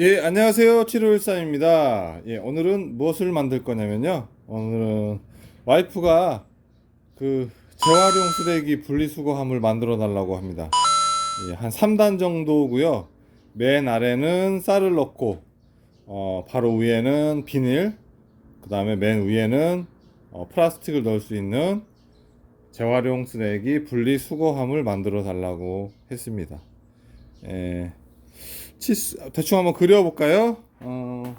예, 안녕하세요. 7513입니다. 예, 오늘은 무엇을 만들 거냐면요. 오늘은 와이프가 그 재활용 쓰레기 분리수거함을 만들어 달라고 합니다. 예, 한 3단 정도고요. 맨 아래는 쌀을 넣고, 어, 바로 위에는 비닐, 그 다음에 맨 위에는 어, 플라스틱을 넣을 수 있는 재활용 쓰레기 분리수거함을 만들어 달라고 했습니다. 예. 치수 대충 한번 그려볼까요? 어,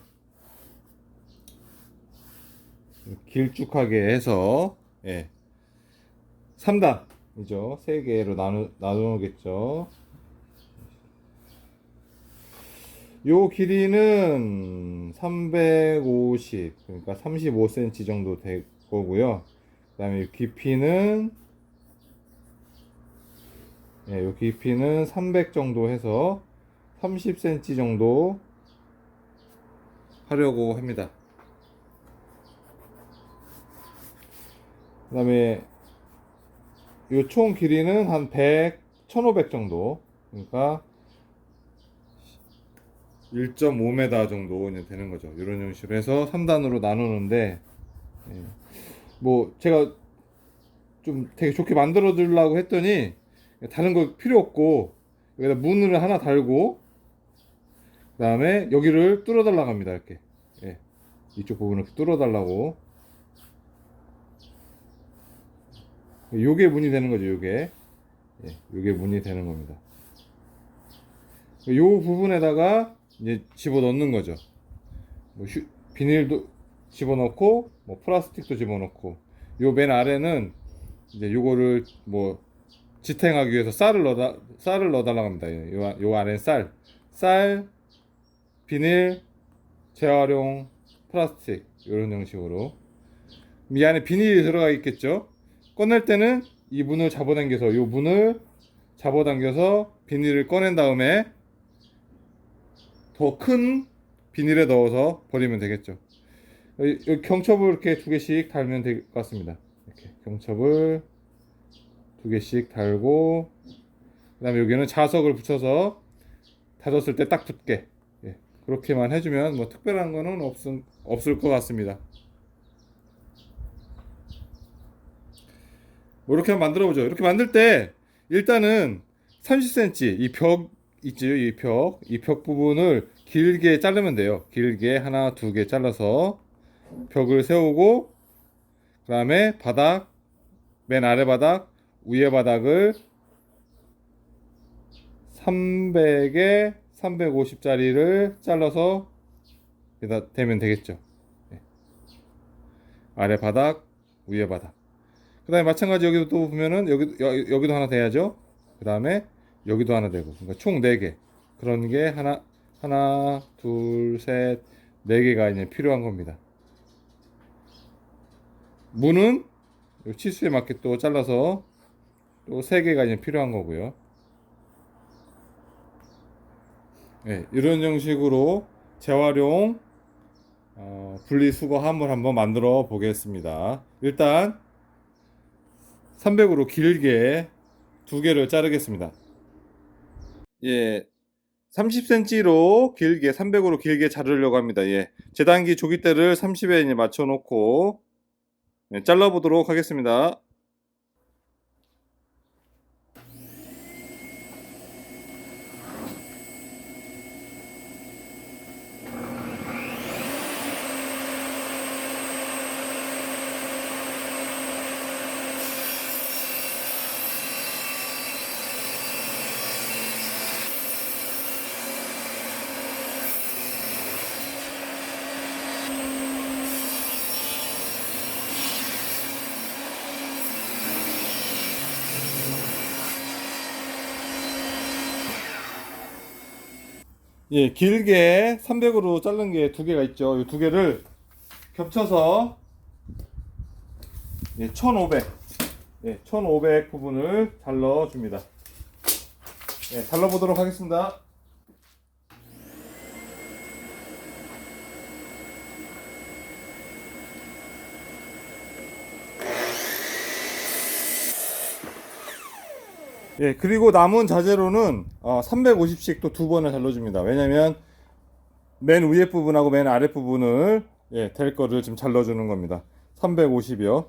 길쭉하게 해서 예. 3단이죠. 세 개로 나누 나누겠죠. 요 길이는 350 그러니까 35cm 정도 될 거고요. 그 다음에 요 깊이는 예, 요 깊이는 300 정도 해서 30cm 정도 하려고 합니다. 그 다음에 이 총 길이는 한 100, 1500 정도. 그러니까 1.5m 정도 되는 거죠. 이런 형식으로 해서 3단으로 나누는데, 예. 뭐, 제가 좀 되게 좋게 만들어 드리려고 했더니, 다른 거 필요 없고, 여기다 문을 하나 달고, 그 다음에 여기를 뚫어 달라고 합니다. 이렇게. 예. 이쪽 부분을 뚫어 달라고. 요게 문이 되는 거죠, 요게. 예, 요게 문이 되는 겁니다. 요 부분에다가 이제 집어 넣는 거죠. 뭐 휴- 비닐도 집어 넣고, 뭐 플라스틱도 집어 넣고, 요 맨 아래는 이제 요거를 뭐 지탱하기 위해서 쌀을 넣어 쌀을 넣어 달라고 합니다. 요, 아- 요 안에 쌀, 쌀, 비닐, 재활용, 플라스틱 이런 형식으로 이 안에 비닐이 들어가 있겠죠. 꺼낼 때는 이 문을 잡아당겨서 이 문을 잡아당겨서 비닐을 꺼낸 다음에 더 큰 비닐에 넣어서 버리면 되겠죠. 여기 경첩을 이렇게 두 개씩 달면 될 것 같습니다. 이렇게 경첩을 두 개씩 달고 그 다음에 여기는 자석을 붙여서 닫았을 때 딱 붙게 예, 그렇게만 해주면 뭐 특별한 거는 없, 없을 것 같습니다. 뭐 이렇게 한번 만들어 보죠. 이렇게 만들 때 일단은 30cm 이 벽 있죠, 이 벽, 이 벽 부분을 길게 자르면 돼요. 길게 하나, 두 개 잘라서 벽을 세우고 그 다음에 바닥, 맨 아래 바닥, 위에 바닥을 300에 350짜리를 잘라서 여기다 대면 되겠죠. 예. 아래 바닥, 위에 바닥. 그 다음에 마찬가지 여기도 또 보면은 여기, 여, 여기도 하나 돼야죠. 그 다음에 여기도 하나 되고. 그러니까 총 4개. 그런 게 하나, 하나, 둘, 셋, 네 개가 이제 필요한 겁니다. 문은 요 치수에 맞게 또 잘라서 또 3개가 이제 필요한 거고요. 네, 이런 형식으로 재활용 어, 분리수거함을 한번 만들어 보겠습니다. 일단 300으로 길게 두 개를 자르겠습니다. 예, 30cm로 길게 300으로 길게 자르려고 합니다. 예, 재단기 조기대를 30에 이제 맞춰 놓고 네, 잘라 보도록 하겠습니다. 예, 길게 300으로 자른 게 두 개가 있죠. 이 두 개를 겹쳐서 예, 1500. 예, 1500 부분을 잘라 줍니다. 예, 잘라 보도록 하겠습니다. 예, 그리고 남은 자재로는 어, 350씩 또 두 번을 잘라줍니다. 왜냐면 맨 위에 부분하고 맨 아래 부분을 예, 될 거를 지금 잘 넣어주는 겁니다. 350이요.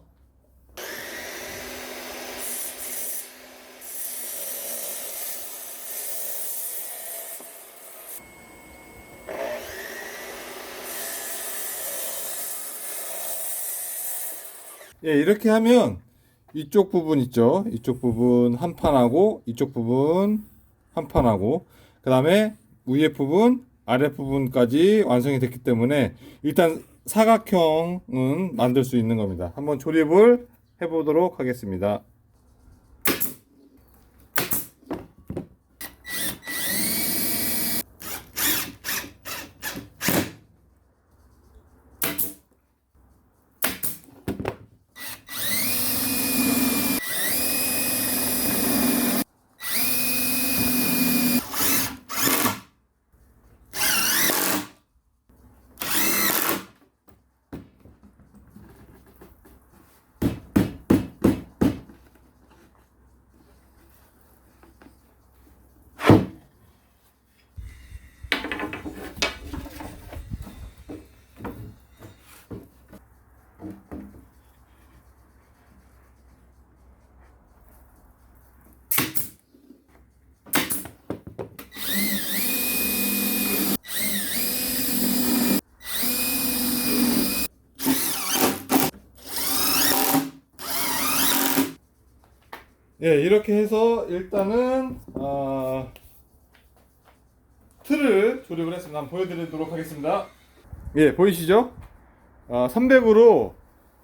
예, 이렇게 하면 이쪽 부분 있죠. 이쪽 부분 한 판하고 이쪽 부분 한 판하고 그 다음에 위에 부분 아래 부분까지 완성이 됐기 때문에 일단 사각형은 만들 수 있는 겁니다. 한번 조립을 해보도록 하겠습니다. 예, 이렇게 해서 일단은 어, 틀을 조립을 했습니다. 한번 보여드리도록 하겠습니다. 예, 보이시죠? 어, 300으로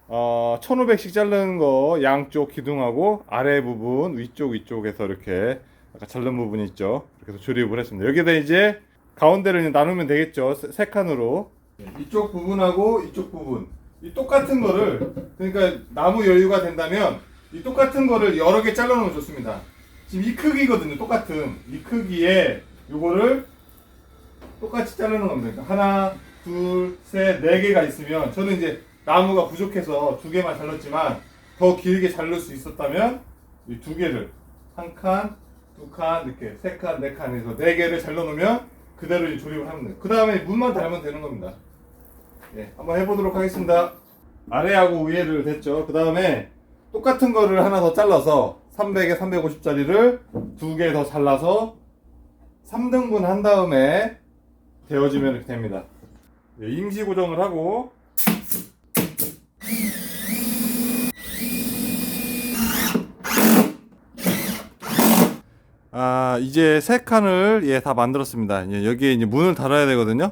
어, 1500씩 자르는 거 양쪽 기둥하고 아래 부분 위쪽 위쪽에서 이렇게 아까 자른 부분 있죠. 이렇게 해서 조립을 했습니다. 여기다 이제 가운데를 나누면 되겠죠. 세, 세 칸으로 예, 이쪽 부분하고 이쪽 부분 이 똑같은 거를 그러니까 나무 여유가 된다면 이 똑같은 거를 여러 개 잘라 놓으면 좋습니다. 지금 이 크기거든요. 똑같은 이 크기에 요거를 똑같이 자르는 겁니다. 하나, 둘, 셋, 네 개가 있으면 저는 이제 나무가 부족해서 두 개만 잘랐지만 더 길게 자를 수 있었다면 이 두 개를 한 칸, 두 칸, 이렇게 세 칸, 네 칸에서 네 개를 잘라 놓으면 그대로 이제 조립을 하면 돼요. 그 다음에 문만 달면 되는 겁니다. 예, 한번 해보도록 하겠습니다. 아래하고 위에를 됐죠. 그 다음에 똑같은 거를 하나 더 잘라서 300에 350짜리를 두 개 더 잘라서 3등분 한 다음에 데워지면 이렇게 됩니다. 예, 임시 고정을 하고 아 이제 세 칸을 예 다 만들었습니다. 예, 여기에 이제 문을 달아야 되거든요.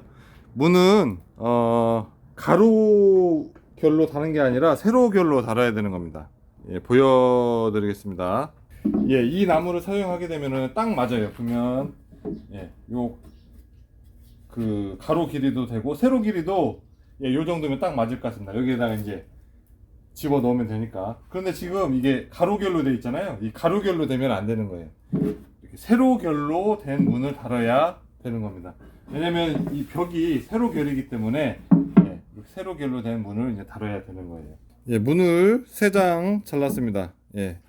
문은 어 가로 결로 다는 게 아니라 세로 결로 달아야 되는 겁니다. 예, 보여드리겠습니다. 예, 이 나무를 사용하게 되면은 딱 맞아요. 보면 예, 요 그 가로 길이도 되고 세로 길이도 예, 요 정도면 딱 맞을 것 같습니다. 여기에다가 이제 집어 넣으면 되니까. 그런데 지금 이게 가로결로 돼 있잖아요. 이 가로결로 되면 안 되는 거예요. 이렇게 세로결로 된 문을 달아야 되는 겁니다. 왜냐면 이 벽이 세로결이기 때문에 예, 세로결로 된 문을 이제 달아야 되는 거예요. 예, 문을 세 장 잘랐습니다. 예.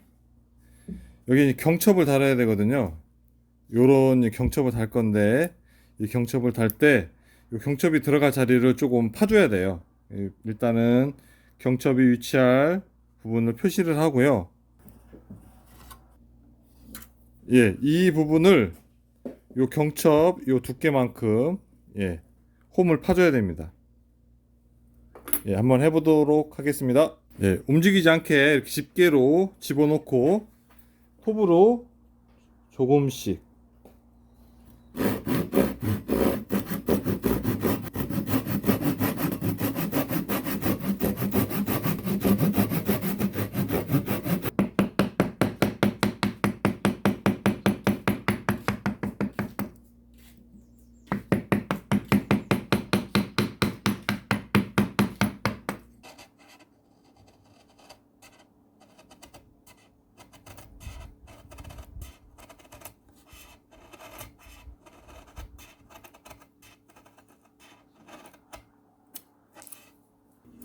여기 경첩을 달아야 되거든요. 요런 경첩을 달 건데 이 경첩을 달 때 이 경첩이 들어갈 자리를 조금 파줘야 돼요. 예, 일단은 경첩이 위치할 부분을 표시를 하고요. 예, 이 부분을 요 경첩 요 두께만큼 예, 홈을 파줘야 됩니다. 예, 한번 해보도록 하겠습니다. 예, 움직이지 않게 이렇게 집게로 집어넣고 톱으로 조금씩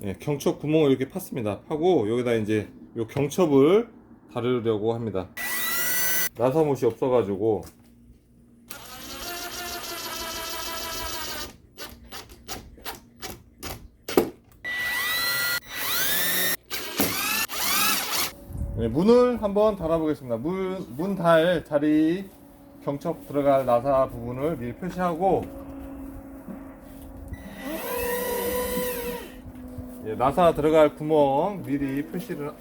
예, 경첩 구멍을 이렇게 팠습니다. 파고 여기다 이제 요 경첩을 다르려고 합니다. 나사못이 없어가지고 네, 문을 한번 달아보겠습니다. 문 문 달 자리 경첩 들어갈 나사 부분을 미리 표시하고 나사 들어갈 구멍 미리 표시를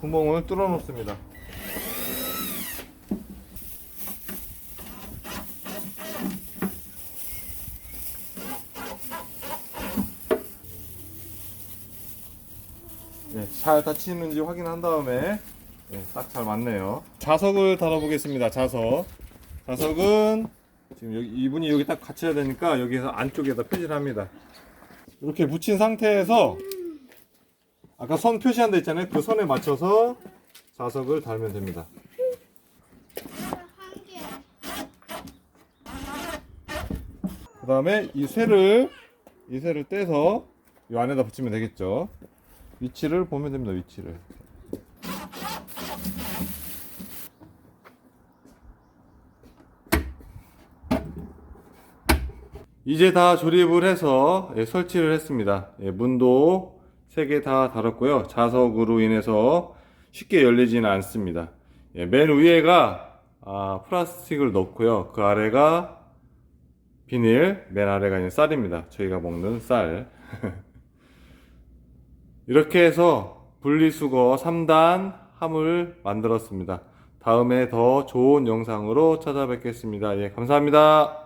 구멍을 뚫어 놓습니다. 네, 잘 닫히는지 확인한 다음에 네, 딱잘 맞네요. 자석을 달아보겠습니다. 자석. 자석은 지금 여기 이분이 여기 딱 갖춰야 되니까 여기서 안쪽에다 표시를 합니다. 이렇게 붙인 상태에서 아까 선 표시한 데 있잖아요. 그 선에 맞춰서 자석을 달면 됩니다. 그 다음에 이 쇠를 이 쇠를 떼서 이 안에다 붙이면 되겠죠. 위치를 보면 됩니다. 위치를. 이제 다 조립을 해서 예, 설치를 했습니다. 예, 문도 세개다 달았고요. 자석으로 인해서 쉽게 열리지는 않습니다. 예, 맨 위에가 아, 플라스틱을 넣고요. 그 아래가 비닐, 맨 아래가 있는 쌀입니다. 저희가 먹는 쌀. 이렇게 해서 분리수거 3단 함을 만들었습니다. 다음에 더 좋은 영상으로 찾아뵙겠습니다. 예, 감사합니다.